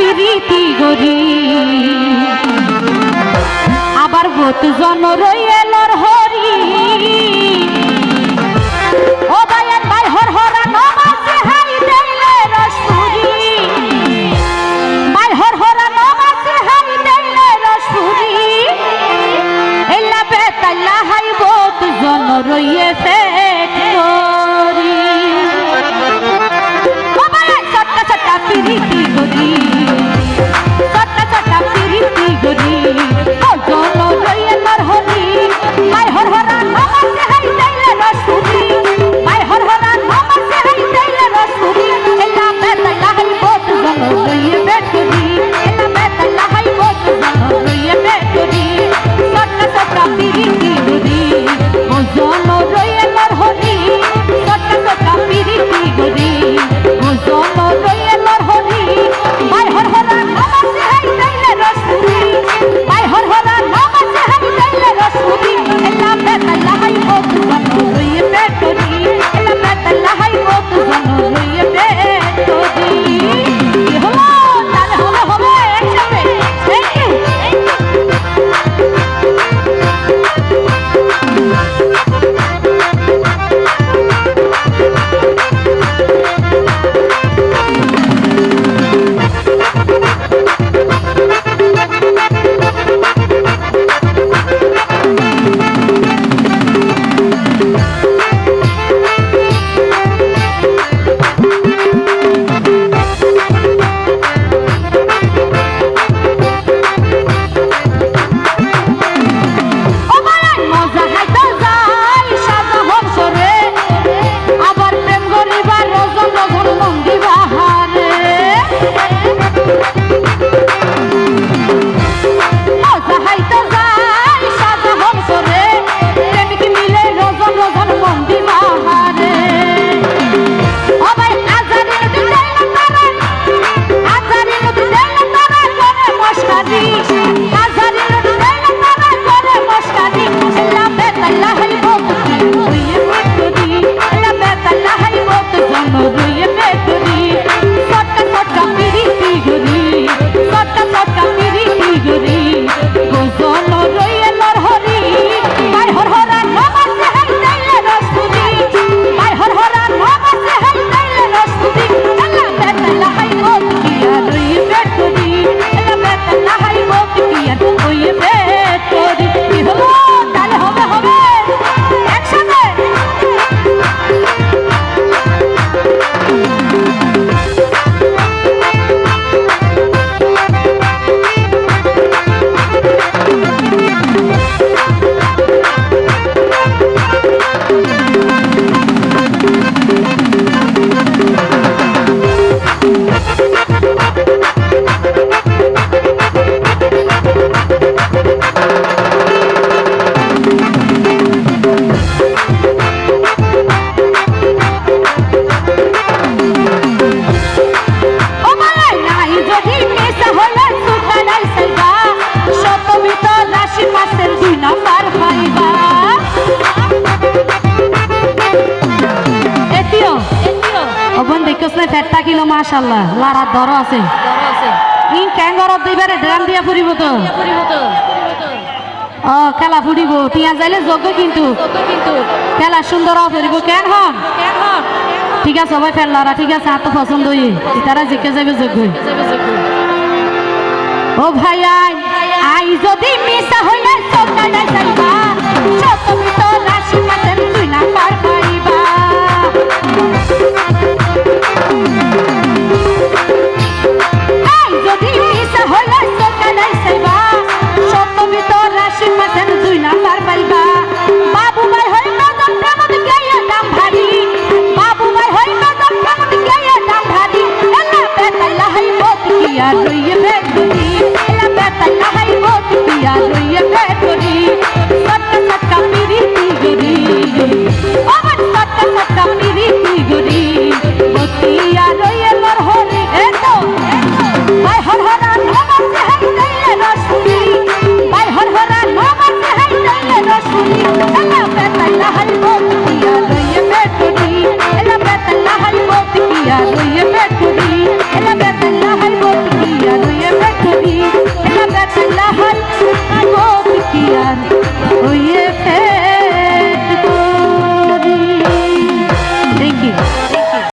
প্রীতি গরি আবার হত জন রইলর হরি। ও বায়ান ভাই, হর হরা নমাজে হারি দেইলে রসুরি ভাই, হর হরা নমাজে হারি দেইলে রসুরি এলা বেতালা হাই বত জন রইয়েছে দেড়টা কিলো মাসাল্লাহ লারার দর আছে। ইন ক্যাঙ্গর দুইবারে ড্রাম দিয়া ফুরিব তো। ও, খেলা ফুরিব। টিয়া যাইলে যোগ্য কিন্তু। খেলা সুন্দর ফুরিব। কেন হন? ঠিক আছে, সবাই ফেললারা ঠিক আছে, আর তো পছন্দ তারা জিকে যাবে যোগ্য ও ভাই আই Yeah,